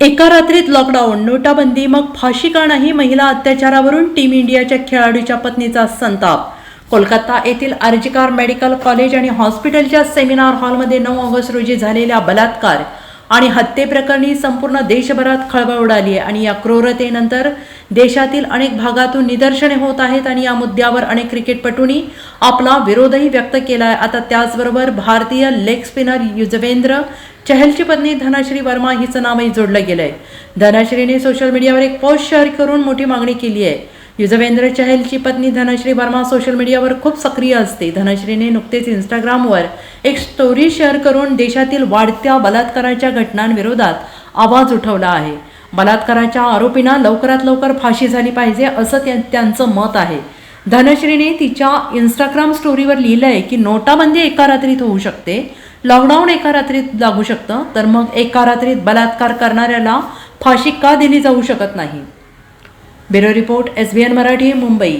एका रात्रीत लॉकडाऊन नोटाबंदी मग फाशी का नाही महिला अत्याचारावरून टीम इंडियाच्या खेळाडूच्या पत्नीचा संताप. कोलकाता येथील आर्जिकार मेडिकल कॉलेज आणि हॉस्पिटलच्या सेमिनार हॉलमध्ये नऊ ऑगस्ट रोजी झालेल्या बलात्कार. आणि हत्येप्रकरणी संपूर्ण देशभरात खळबळ उडाली आहे. आणि या क्रूरतेनंतर देशातील अनेक भागातून निदर्शने होत आहेत आणि या मुद्द्यावर अनेक क्रिकेटपटूंनी आपला विरोधही व्यक्त केला आहे आता त्याचबरोबर भारतीय लेग स्पिनर युजवेंद्र चहलची पत्नी धनश्री वर्मा हिचं नावही जोडलं गेलंय. धनश्रीने सोशल मीडियावर एक पोस्ट शेअर करून मोठी मागणी केली आहे. युजवेंद्र चहलची पत्नी धनश्री वर्मा सोशल मीडियावर खूप सक्रिय असते. धनश्रीने नुकतेच इंस्टाग्रामवर एक स्टोरी शेअर करून देशातील वाढत्या बलात्काराच्या घटनांविरोधात आवाज उठवला आहे. बलात्काराच्या आरोपींना लवकरात लवकर फाशी झाली पाहिजे असं त्यांचं मत आहे. धनश्रीने तिच्या इंस्टाग्राम स्टोरीवर लिहिलंय की नोटाबंदी एका रात्रीत होऊ शकते. लॉकडाऊन एका रात्रीत लागू शकतं. तर मग एका रात्रीत बलात्कार करणाऱ्याला फाशी का दिली जाऊ शकत नाही? Bureau report S B N Marathi Mumbai.